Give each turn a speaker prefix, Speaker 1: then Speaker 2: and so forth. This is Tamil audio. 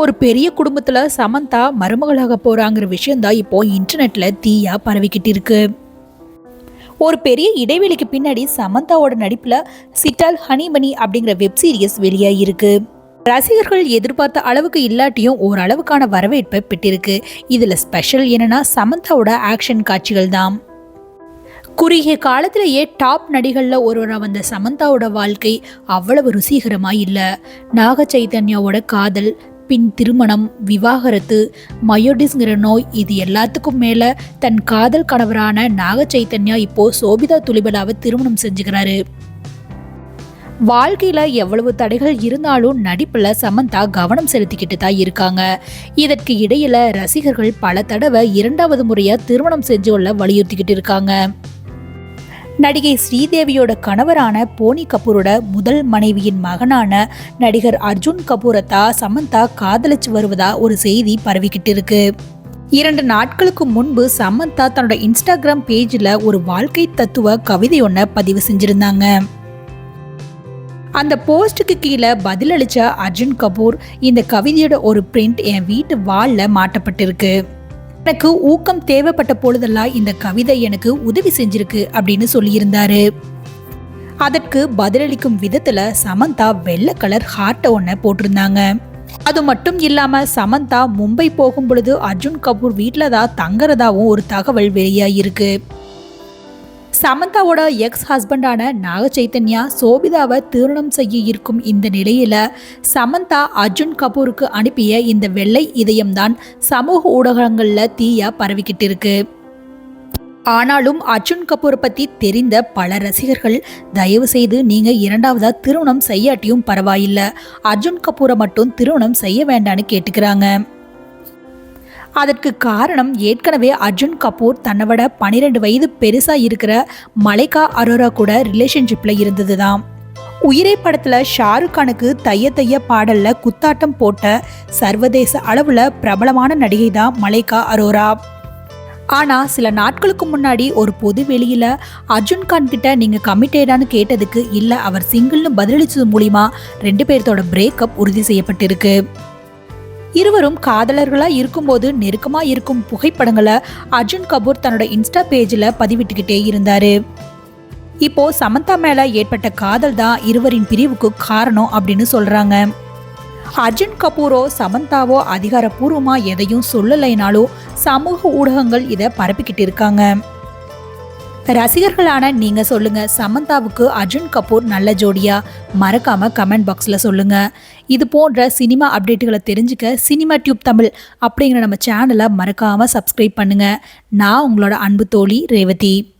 Speaker 1: ஒரு பெரிய குடும்பத்தில் சமந்தா மருமகளாக போகிறாங்கிற விஷயந்தான் இப்போ இன்டர்நெட்டில் தீயாக பரவிக்கிட்டு இருக்கு. ஒரு பெரிய இடைவெளிக்கு பின்னாடி சமந்தாவோட நடிப்பில் சிட்டால் ஹனிமணி அப்படிங்கிற வெப் சீரிஸ் வெளியாகிருக்கு ரசிகர்கள் எதிர்பார்த்த அளவுக்கு இல்லாட்டியும் ஓரளவுக்கான வரவேற்பை பெற்றிருக்கு. இதில் ஸ்பெஷல் என்னன்னா சமந்தாவோட ஆக்ஷன் காட்சிகள் தான். குறுகிய காலத்திலேயே டாப் நடிகளில் ஒருவராக வந்த சமந்தாவோட வாழ்க்கை அவ்வளவு ருசிகரமாக இல்லை. நாக சைதன்யாவோட காதல் பின் திருமணம் விவாகரத்து மயோடிஸ்ங்கிற நோய் இது எல்லாத்துக்கும் மேலே தன் காதல் கணவரான நாக சைத்தன்யா இப்போ சோபிதா துளிபலாவை திருமணம் செஞ்சுக்கிறாரு. வாழ்க்கையில் எவ்வளவு தடைகள் இருந்தாலும் நடிப்பில் சமந்தா கவனம் செலுத்திக்கிட்டு தான் இருக்காங்க. இதற்கு இடையில ரசிகர்கள் பல தடவை இரண்டாவது முறையாக திருமணம் செஞ்சு கொள்ள வலியுறுத்திக்கிட்டு இருக்காங்க. நடிகை ஸ்ரீதேவியோட கணவரான போனி கபூரோட முதல் மனைவியின் மகனான நடிகர் அர்ஜுன் கபூரை தான் சமந்தா காதலிச்சு வருவதா ஒரு செய்தி பரவிக்கிட்டு இருக்கு. இரண்டு நாட்களுக்கு முன்பு சமந்தா தன்னோட இன்ஸ்டாகிராம் பேஜில் ஒரு வாழ்க்கை தத்துவ கவிதை ஒன்றை பதிவு செஞ்சுருந்தாங்க. அந்த போஸ்ட்டுக்கு கீழே பதிலளித்த அர்ஜுன் கபூர் இந்த கவிதையோட ஒரு பிரிண்ட் என் வீட்டு வாலில் மாட்டப்பட்டிருக்கு. எனக்கு ஊக்கம் தேவைப்பட்ட பொழுதெல்லாம் இந்த கவிதை எனக்கு உதவி செஞ்சிருக்கு அப்படின்னு சொல்லியிருந்தாரு. அதற்கு பதிலளிக்கும் விதத்துல சமந்தா வெள்ளை கலர் ஹார்ட்டை ஒன்றை போட்டிருந்தாங்க. அது மட்டும் இல்லாம சமந்தா மும்பை போகும் பொழுது அர்ஜுன் கபூர் வீட்டில் தான் தங்குறதாவும் ஒரு தகவல் வெளியாகிருக்கு சமந்தாவோட எக்ஸ் ஹஸ்பண்டான நாக சைத்தன்யா சோபிதாவை திருமணம் செய்ய இருக்கும் இந்த நிலையில் சமந்தா அர்ஜுன் கபூருக்கு அனுப்பிய இந்த வெள்ளை இதயம்தான் சமூக ஊடகங்களில் தீயா பரவிக்கிட்டு இருக்கு. ஆனாலும் அர்ஜுன் கபூரை பற்றி தெரிந்த பல ரசிகர்கள் தயவு செய்து நீங்கள் இரண்டாவதாக திருமணம் செய்யாட்டியும் பரவாயில்லை. அர்ஜுன் கபூரை மட்டும் திருமணம் செய்ய வேண்டான்னு கேட்டுக்கிறாங்க. அதற்கு காரணம் ஏற்கனவே அர்ஜுன் கபூர் தன்னை விட பன்னிரெண்டு வயது பெருசாக இருக்கிற மலைக்கா அரோரா கூட ரிலேஷன்ஷிப்பில் இருந்தது தான் உயிரை படத்தில் ஷாருக் கானுக்கு தைய தைய பாடலில் குத்தாட்டம் போட்ட சர்வதேச அளவில் பிரபலமான நடிகை தான் மலைக்கா அரோரா. ஆனால் சில நாட்களுக்கு முன்னாடி ஒரு பொது வெளியில் அர்ஜுன் கான் கிட்ட நீங்கள் கமிட்டேடான்னு கேட்டதுக்கு இல்லை அவர் சிங்கிள்னு பதிலளித்தது மூலிமா ரெண்டு பேர்த்தோட பிரேக்கப் உறுதி செய்யப்பட்டிருக்கு. இருவரும் காதலர்களாக இருக்கும்போது நெருக்கமாக இருக்கும் புகைப்படங்களை அர்ஜுன் கபூர் தன்னோட இன்ஸ்டா பேஜில் பதிவிட்டுக்கிட்டே இருந்தார். இப்போ சமந்தா மேலே ஏற்பட்ட காதல் தான் இருவரின் பிரிவுக்கு காரணம் அப்படின்னு சொல்கிறாங்க அர்ஜுன் கபூரோ சமந்தாவோ அதிகாரப்பூர்வமாக எதையும் சொல்லலைனாலோ சமூக ஊடகங்கள் இதை பரப்பிக்கிட்டு இருக்காங்க. ரசிகர்களான நீங்க சொல்லுங்க. சமந்தாவுக்கு அர்ஜுன் கபூர் நல்ல ஜோடியா? மறக்காம கமெண்ட் பாக்ஸ்ல சொல்லுங்க. இது போன்ற சினிமா அப்டேட்டுகளை தெரிஞ்சுக்க சினிமா டியூப் தமிழ் அப்படிங்கிற நம்ம சேனலை மறக்காம சப்ஸ்கிரைப் பண்ணுங்க. நான் உங்களோட அன்பு தோழி ரேவதி.